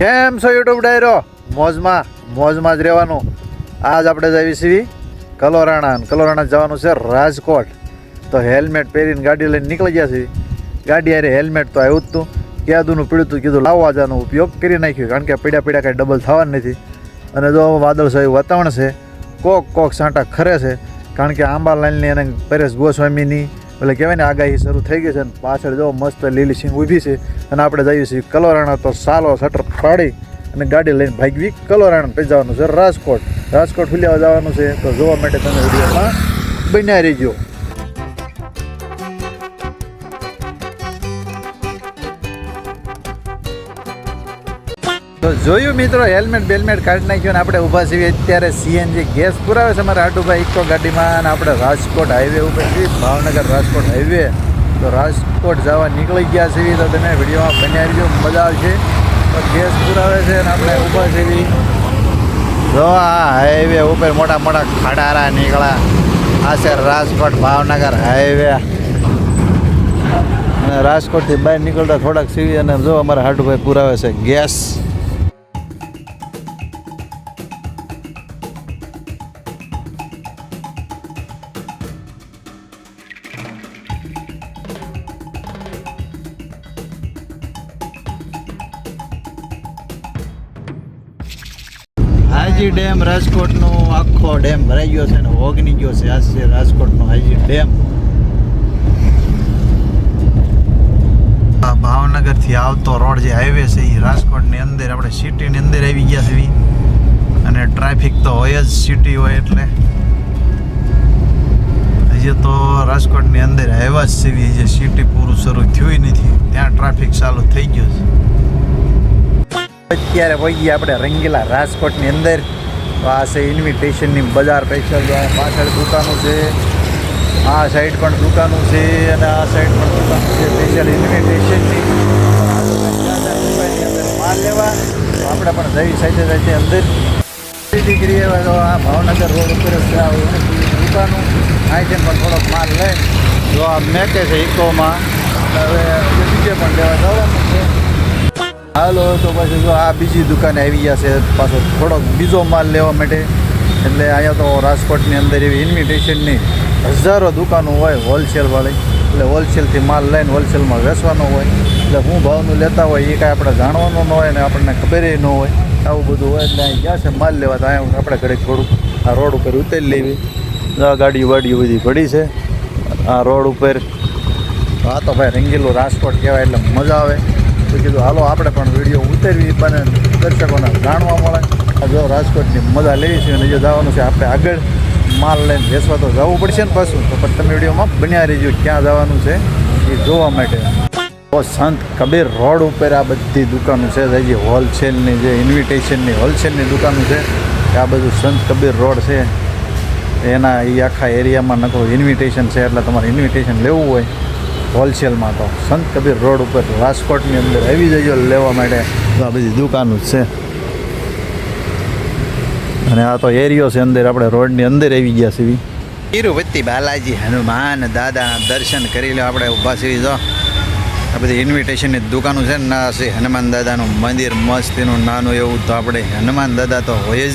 કેમ છો યુટ્યુબ ડાયરો? મોજમાં મોજમાં જ રહેવાનું. આજ આપણે જઈએ છીએ કલોરાણા કલોરાણા જવાનું છે રાજકોટ. તો હેલ્મેટ પહેરીને ગાડી લઈને નીકળી ગયા છીએ. ગાડી અરે હેલ્મેટ તો આવ્યું જ તું. ક્યાદુનું પીડ્યું તું કીધું લાવવા જાનો ઉપયોગ કરી નાખ્યો. કારણ કે પીડા પીડા કાંઈ ડબલ થવાનું નથી. અને જો વાદળછાયું વાતાવરણ છે, કોક કોક સાંટા ખરે છે. કારણ કે આંબા લાઈનની અને પરેશ ગોસ્વામીની, એટલે કહેવાય ને, આગાહી શરૂ થઈ ગઈ છે. અને પાછળ જો મસ્ત લીલી સિંહ ઊભી છે. અને આપણે જઈએ છીએ કલોરાણા તો સાલો શટર પાડી અને ગાડી લઈને ભાગવી. કલોરાણા પછી જવાનું છે રાજકોટ. રાજકોટ ફુલિયા જવાનું છે. તો જોવા માટે તમે વિડીયોમાં બન્યા રહેજો. તો જોયું મિત્રો, હેલ્મેટ બેલમેટ કાઢી નાખ્યું અને આપણે ઊભા છીએ અત્યારે સીએનજી ગેસ પુરાવે છે અમારા આટુભાઈ ઇકો ગાડીમાં અને આપણે રાજકોટ હાઈવે ઉપર છીએ, ભાવનગર રાજકોટ હાઈવે તો રાજકોટ જવા નીકળી ગયા છીએ. તો તમે વિડીયોમાં બન્યા રહીજો. મજા આવશે. ગેસ પુરાવે છે ને આપણે ઊભા છીએ. જો આ હાઈવે ઉપર મોટા મોટા ખડારા નીકળ્યા. આ છે રાજકોટ ભાવનગર હાઈવે અને રાજકોટથી બહાર નીકળતા થોડાક સીવી અને જો અમારા હાટુભાઈ પુરાવે છે ગેસ. હાજી ડેમ, રાજકોટનો આખો ડેમ ભરાઈ ગયો છે ને ઓગની ગયો છે. આ છે રાજકોટનો હાજી ડેમ. ભાવનગરથી આવતો રોડ જે હાઈવે છે એ રાજકોટની અંદર, આપણે સિટીની અંદર આવી ગયા છે અને ટ્રાફિક તો હોય જ સિટી હોય એટલે. હજી તો રાજકોટની અંદર આવ્યા જ છે જે સિટી પૂરું શરૂ થયું નથી. ત્યાં ટ્રાફિક ચાલુ થઈ ગયો છે. અત્યારે વહીએ આપણે રંગીલા રાજકોટની અંદર. આ છે ઇન્વિટેશનની બજાર સ્પેશિયલ જો પાછળ દુકાનો છે. આ સાઈડ પણ દુકાનો છે અને આ સાઈડ પણ દુકાનો છે. સ્પેશિયલ ઇન્વિટેશનની માલ લેવા. આપણે પણ જઈ સાથે સાથે અંદર. ડિગ્રી આ ભાવનગર રોડ ઉપર દુકાનો. આઈટમ પણ થોડોક માલ લઈ. જો આ મેકે છે ઇકોમાં. હવે બીજે પણ લેવા જવાનું છે. હાલો, તો પછી જો આ બીજી દુકાને આવી ગયા છે, પાછો થોડોક બીજો માલ લેવા માટે. એટલે અહીંયા તો રાજકોટની અંદર એવી ઇન્વિટેશનની હજારો દુકાનો હોય હોલસેલવાળી એટલે હોલસેલથી માલ લઈને હોલસેલમાં વેચવાનો હોય. એટલે હું ભાવનું લેતા હોય એ કાંઈ આપણે જાણવાનું ન હોય ને આપણને ખબર ન હોય. આવું બધું હોય એટલે અહીં ગયા છે માલ લેવા. તો અહીંયા આપણે ઘરે થોડુંક આ રોડ ઉપર ઉતરી લેવી. ગાડી વાડીઓ બધી પડી છે. આ રોડ ઉપર. આ તો ભાઈ રંગીલું રાજકોટ કહેવાય એટલે મજા આવે. તો કીધું, હાલો, આપણે પણ વીડિયો ઉતારવી બને દર્શકોને જાણવા મળે. જો રાજકોટની મજા લેવી છે અને જે જવાનું છે આપણે આગળ માલ લઈને બેસવા, તો જવું પડશે ને પાછું. તો પણ તમે વિડીયોમાં બન્યા રહીજો, ક્યાં જવાનું છે એ જોવા માટે. તો સંત કબીર રોડ ઉપર આ બધી દુકાનો છે, જે હોલસેલની, જે ઇન્વિટેશનની હોલસેલની દુકાનો છે, આ બધું સંત કબીર રોડ છે. એના એ આખા એરિયામાં નખો ઇન્વિટેશન છે, એટલે તમારે ઇન્વિટેશન લેવું હોય. હોલસેલમાં તો સંત કબીર રોડ ઉપર રાજકોટની અંદર આવી જજો લેવા માટે. તો આ બધી દુકાનો જ છે. અને આ તો એરિયો છે અંદર, આપણે રોડની અંદર આવી ગયા છીએ. તિરુપતિ બાલાજી હનુમાન દાદાના દર્શન કરી લો, આપણે ઊભા છીએ જો. આ બધી ઇન્વિટેશનની દુકાનો છે ને છે હનુમાન દાદાનું મંદિર, મસ્તીનું નાનું એવું તો આપણે હનુમાન દાદા તો હોય જ.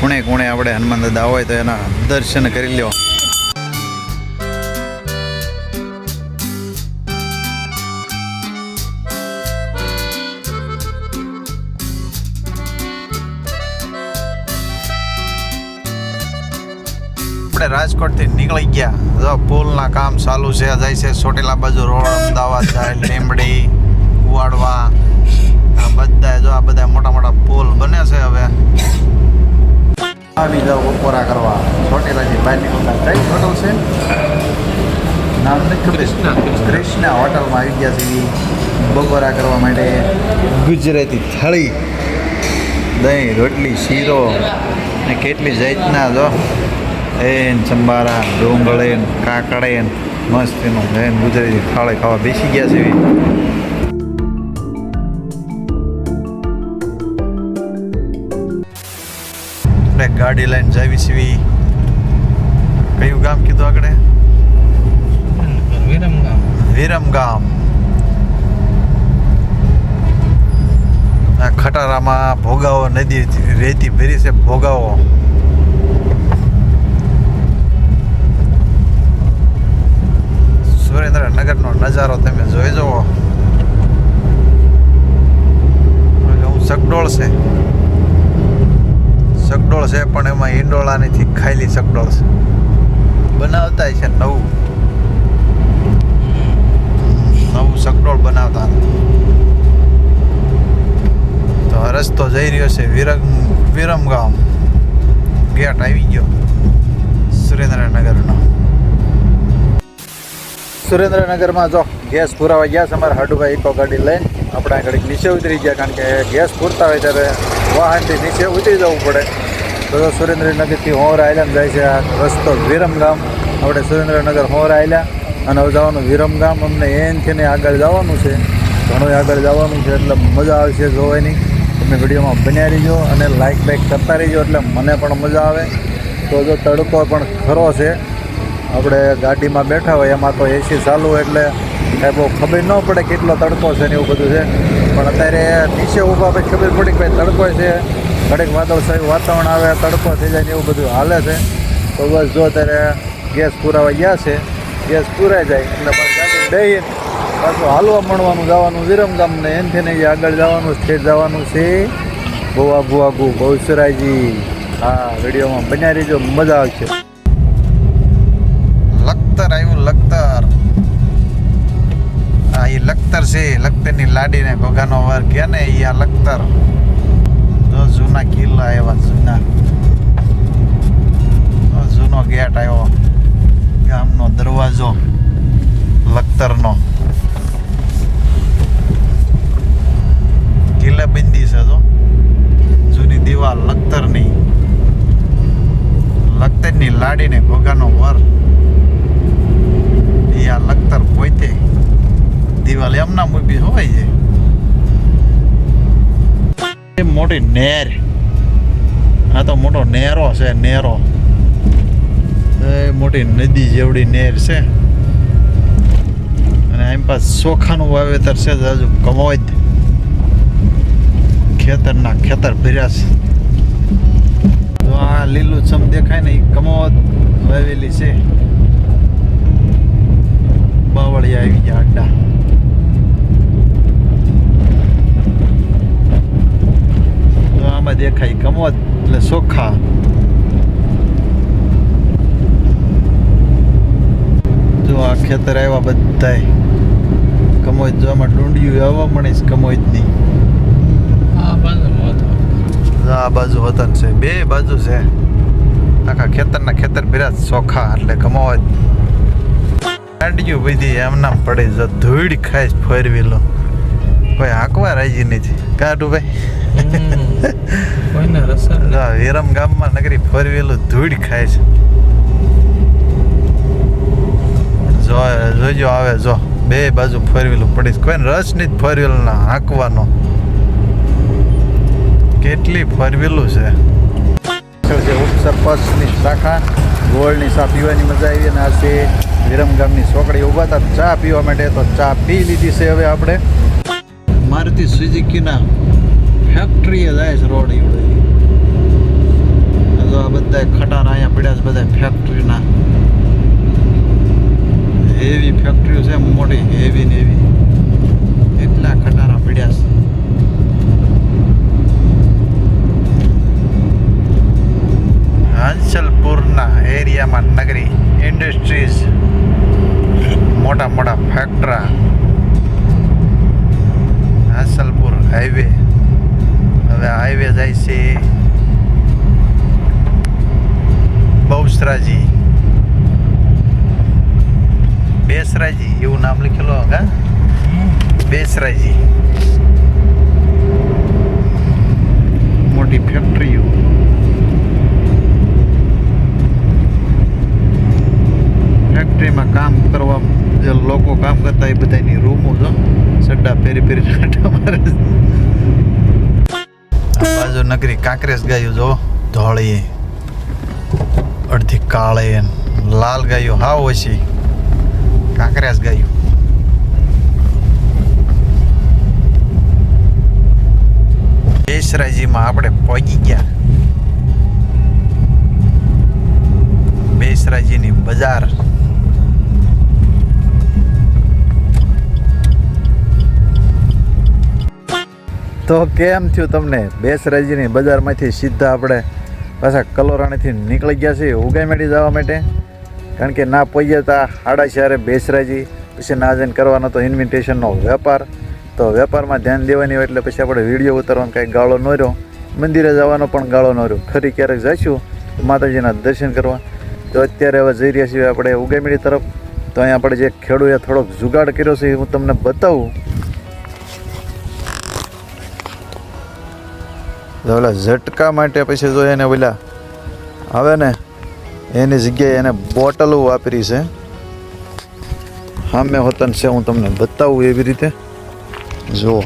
ખૂણે ખૂણે આપણે હનુમાન દાદા હોય તો એના દર્શન કરી લો આપણે રાજકોટથી નીકળી ગયા. જો પુલના કામ ચાલુ છે જાય છે ચોટીલા બાજુ રોડ અમદાવાદ જાય લીમડી કુવાડવા આ બધા જો આ બધા મોટા મોટા પુલ બને છે હવે. આવી જાઓ બપોરા કરવા. ચોટીલાથી બહાર નીકળતા કઈ હોટલ છે? નામ ખબર. કૃષ્ણા હોટલમાં આવી ગયા છે બપોરા કરવા માટે ગુજરાતી થાળી દહીં રોટલી શીરો ને કેટલી જાતના જો. એન ચંબારા ડોંગળેન કાકડેન મસ્ત એનું એન ગુજરાતી ખાળે ખાવા બેસી ગયા છે. આપણે ગાડી લઈને જાવી છીએ કયું ગામ કીધું આગળ વિરમગામ વિરમગામ આ ખટારામાં ભોગાવો નદી રેતી ભરી છે ભોગાવો. સુરેન્દ્રનગરનો નજારો તમે જોઈ જુઓ. હું સગડોળ છે. સગડોળ છે પણ એમાં ઈંડોળાનીથી ખાયલી સગડોળ છે. બનાવતા છે નવું. નવું સગડોળ બનાવતા તો રસ્તો જઈ રહ્યો છે વિરમ વિરમગામ. ગેટ આવી ગયો. સુરેન્દ્રનગરનો. સુરેન્દ્રનગરમાં જો ગેસ પુરાવા ગયા છે અમારા હાડુભાઈ ઇકો ગાડી લઈને. આપણે આ ઘડીક નીચે ઉતરી ગયા કારણ કે ગેસ પૂરતા હોય ત્યારે વાહનથી નીચે ઉતરી જવું પડે. તો સુરેન્દ્રનગરથી હોર આઈલેન્ડ જાય છે આ રસ્તો વિરમગામ આપણે સુરેન્દ્રનગર હોર આયલા અને હવે જવાનું વિરમગામ અમને એનથી ને આગળ જવાનું છે. ઘણું આગળ જવાનું છે એટલે મજા આવશે જોવાની. તમે વિડીયોમાં બન્યા રહીજો અને લાઇક બાઇક કરતા રહીજો એટલે મને પણ મજા આવે. તો જો તડકો પણ ખરો છે આપણે ગાડીમાં બેઠા હોય, એમાં તો એસી ચાલુ એટલે કાંઈ બહુ ખબર ન પડે કેટલો તડકો છે ને એવું બધું છે. પણ અત્યારે નીચે ઊભા પછી ખબર પડી કે ભાઈ તડકો છે. ઘડીક વાદળછાયું વાતાવરણ આવે, તડકો થઈ જાય ને એવું બધું હાલે છે. તો બસ જો અત્યારે ગેસ પુરાવા ગયા છે. ગેસ પુરાઈ જાય એટલે પણ ગાડી દઈ પાછું હાલવા મળવાનું, જવાનું વિરમગામ ને એનથી ને આગળ જવાનું સ્ટેટ જવાનું છે. બહુ આગુ આગુ ભવસરાયજી હા, વિડીયોમાં બન્યા રહીજો. મજા આવશે. લખતર લખતરની લાડીને ઘોઘાનો વાર ગયા ને એ લખતર. જો જૂના કિલ્લા એવા, જૂના. જૂનો ગેટ આવ્યો ગામનો દરવાજો, લખતરનો. કિલ્લાબંધી છે જો. જૂની દીવાલ લખતરની. લખતરની લાડીને ઘોઘાનો વર. એ આ લખતર પોતે દિવાલ એમના મૂકી હોય છે. મોટી નેર. આ તો મોટો નેરો છે, નેરો. એ મોટી નદી જેવડી નેર છે. અને એમ પાસ ચોખાનું વાવેતર છે જ હજુ કમોદ ખેતરના ખેતર ભર્યા છે. તો આ લીલું છમ દેખાય ને એ કમોદ વાવેલી છે. બાવળી આવી ગયા અડ્ડા આમાં દેખાય કમોત એટલે સોખા. જો આ ખેતર આવ્યા બધાય. કમોજ જો આમાં ડુંડિયું આવવા મળીશ છે કમોદની આ બાજુ વતન છે બે બાજુ છે. આખા ખેતરના ખેતર ભર્યા સોખા એટલે કમોદ ગાડીઓ બધી એમના પડે જો ધૂળ ખાઈશ ફેરવી લો કોઈ હાંકવા રાજી નથી. કાઢું ભાઈ. કોઈને વિરમ ગામમાં નગરી ફરવેલું ધૂળ ખાય છે. જો જોજો આવે જો. બે બાજુ ફરવેલું પડી છે. કોઈને રસ નહીં ફરવેલું ના હાંકવાનો. કેટલી ફરવેલું છે. છે શાખા ગોળની ચા પીવાની મજા આવી અને આ છે વિરમ ગામની સોકડી ઊભા હતા. ચા પીવા માટે તો ચા પી લીધી છે હવે આપણે. મારુતિ સુઝુકીના ફેક્ટરીએ જાય છે રોડ એવડે. તો આ બધા ખટારા અહીંયા પડ્યા છે બધા ફેક્ટરીના હેવી ફેક્ટરીઓ છે મોટી હેવી ને હેવી એટલા ખટારા પડ્યા છે. હાંસલપુરના એરિયામાં નગરી ઇન્ડસ્ટ્રીઝ મોટા મોટા ફેક્ટરા એવું નામ લખેલું હા બેસરાજી. મોટી ફેક્ટરીઓ. ફેક્ટરીમાં કામ કરવા, જે લોકો કામ કરતા એ બધાની રૂમો જો, સડ્ડા ફેરી ફેરી મારે. બાજુ નગરી કાંકરેસ ગાયું જો, ધોળી, અડધી કાળે, લાલ ગાયું, હાવ ઓછી. કાંકરેસ ગાયું સિટીમાં આપણે પહોંચી ગયા બેસરાજીની બજાર તો કેમ થયું તમને? બેસરાજીની બજારમાંથી સીધા આપણે પાછા કલોરાણીથી નીકળી ગયા છીએ ઉગામેડી જવા માટે? કારણ કે ના પોઈએ તા આડા શહેરે બેસરાજી, પછી ના જઈને કરવાનો તો ઇન્વિટેશનનો વેપાર. તો વેપારમાં ધ્યાન દેવાની હોય એટલે પછી આપણે વીડિયો ઉતારવાનો કાંઈ ગાળો ન રહ્યો. મંદિરે જવાનો પણ ગાળો ન રહ્યો. ફરી ક્યારેક જઈશું માતાજીના દર્શન કરવા. તો અત્યારે હવે જઈ રહ્યા છીએ આપણે ઉગામીડી તરફ. તો અહીંયા આપણે જે ખેડૂએ થોડોક જુગાડ કર્યો છે હું તમને બતાવું. ઓલા ઝટકા માટે પછી જોઈએ એને ઓલા આવે ને એની જગ્યાએ એને બોટલો વાપરી છે. સામે હોતન છે, હું તમને બતાવું એવી રીતે. જુઓ,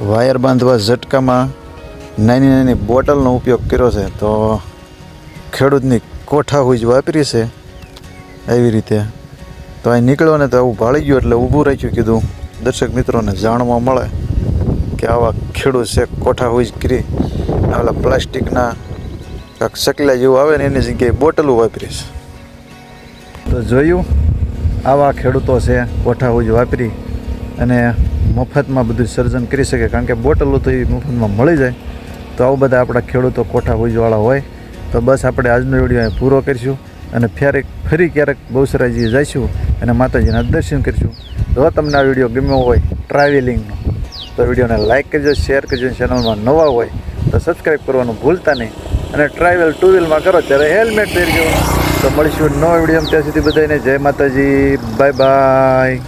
વાયર બાંધવા ઝટકામાં નાની નાની બોટલનો ઉપયોગ કર્યો છે, તો ખેડૂતની કોઠા હુજ વાપરી છે, એવી રીતે. તો અહીં નીકળ્યો ને તો આવું ભાળી ગયું એટલે ઊભું રાખ્યું, કીધું દર્શક મિત્રોને જાણવા મળે કે આવા ખેડૂત છે, કોઠા હુજ કરી. આવેલા પ્લાસ્ટિકના કાંક શકલા જેવું આવે ને એની જગ્યાએ બોટલો વાપરીશ. તો જોયું, આવા ખેડૂતો છે, કોઠા ઉજ વાપરી અને મફતમાં બધું સર્જન કરી શકે, કારણ કે બોટલો તો એ મફતમાં મળી જાય. તો આવું બધા આપણા ખેડૂતો કોઠા ઉજવાળા હોય, તો બસ આપણે આજનો વીડિયો પૂરો કરીશું અને ફ્યારે ફરી ક્યારેક બહુસરાજી જઈશું અને માતાજીના દર્શન કરીશું. જો તમને આ વીડિયો ગમ્યો હોય ટ્રાવેલિંગનો તો વિડીયોને લાઇક કરજો શેર કરજો ચેનલમાં નવા હોય, તો સબસ્ક્રાઈબ કરવાનું ભૂલતા નહીં. અને ટ્રાવેલ ટુ વ્હીલમાં કરો ત્યારે હેલ્મેટ પહેરજો. તો મળીશું નવો વીડિયો ત્યાં સુધી બધાને જય માતાજી. Bye bye.